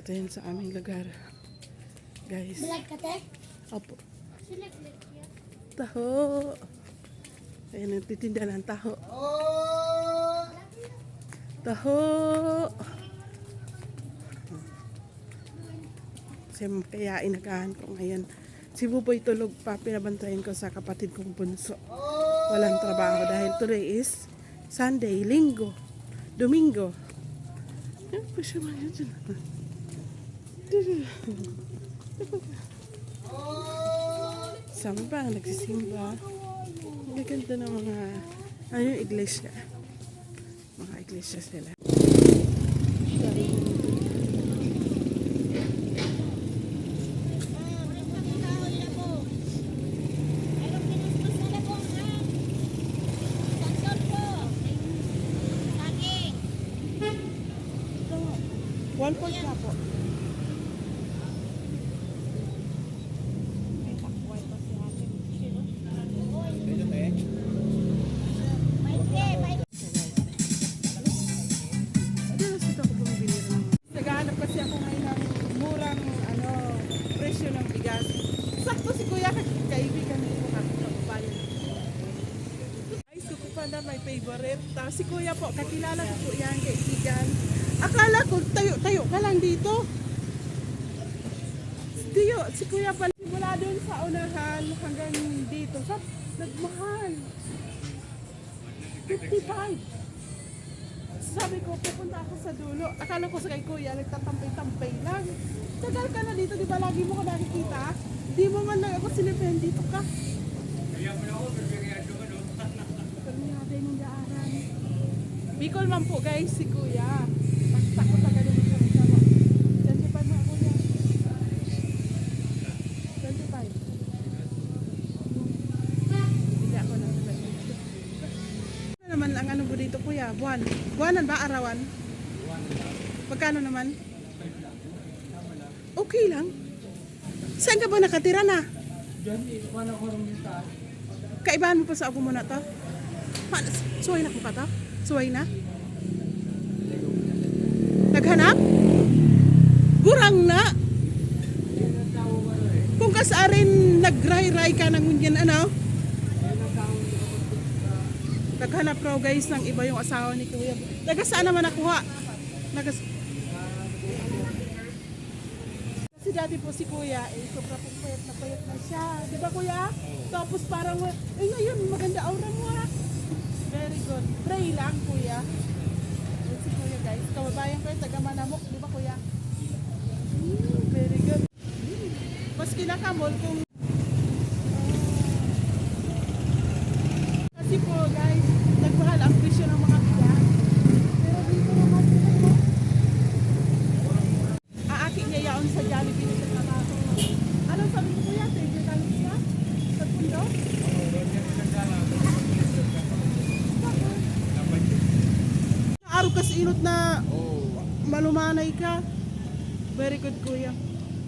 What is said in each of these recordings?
Ito yun sa aming lugar. Guys. Black ka, te? Opo. Yan. Taho. Ayan, nagtitinda ng taho. Taho. Kasi kaya inagahan ko ngayon. Si Buboy tulog pa, pinabantayan ko sa kapatid kong bunso. Walang trabaho dahil today is Sunday, Linggo, Domingo. Yan pa siya mga dyan. Sama ba ang nagsisimba? Ang ganda ng mga, ano yung iglesia? Mga iglesia sila. One point na po. Presyo ng bigas. Sakto si Kuya, kaibigan ko kababayan. Ay, suko pa na may favorite. Tapos si Kuya po, kakilala ko po yan, kaibigan. Akala ko, tayo-tayo ka lang dito. Diyo, si Kuya pala, mula doon sa unahan hanggang dito, sa nagmahal. 55. Sabi ko, pupunta ako sa dulo. Akala ko sa kay kuya, nagtatampay-tampay lang. Tagal ka na dito, di ba lagi mo ko nakikita? Di mo man lang ako sinipayan dito ka. Kami natin yung daaran. Bicol man po guys, si kuya. Basta ko taga din sa sama. 25 mo ako yan. 25. Hindi ako nang ano naman ang ano mo dito kuya? Buwan. Buwanan ba? Arawan? Magkano naman? Okay lang. Saan ka ba nakatira na? Kaibahan mo pa sa ako muna to? Suway na ko pa to? Suway na? Naghanap? Gurang na? Kung kasarin nagray-ray ka ng ngunyan ano? Naghanap raw guys ng iba yung asawa ni Kuya. Taga saan naman nakuha? Nagas Kasi dati po si Kuya, eh, sobra pong payat na payat na siya. Di ba Kuya? Tapos parang, eh ngayon, maganda aura mo ha. Very good. Pray lang Kuya. Yun si Kuya guys. Kababayan ko yung taga Manamok. Di ba Kuya? Hmm, very good. Mas kinakamol kung Kasi po guys, nagmahal ang presyo ng mga bigas. Pero dito naman po. Yaon sa Jollibee nito sa trabaho. Ano sabi ko kuya? Thank you kalis ka? Sa pundo? Araw ka sa inot na malumanay ka. Very good kuya.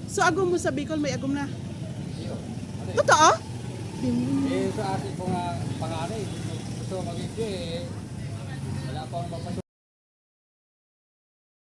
So agom mo sa Bicol, may agom na. Totoo? Eh, sa ating mga panganay, gusto maging eh, wala pa akong mapasok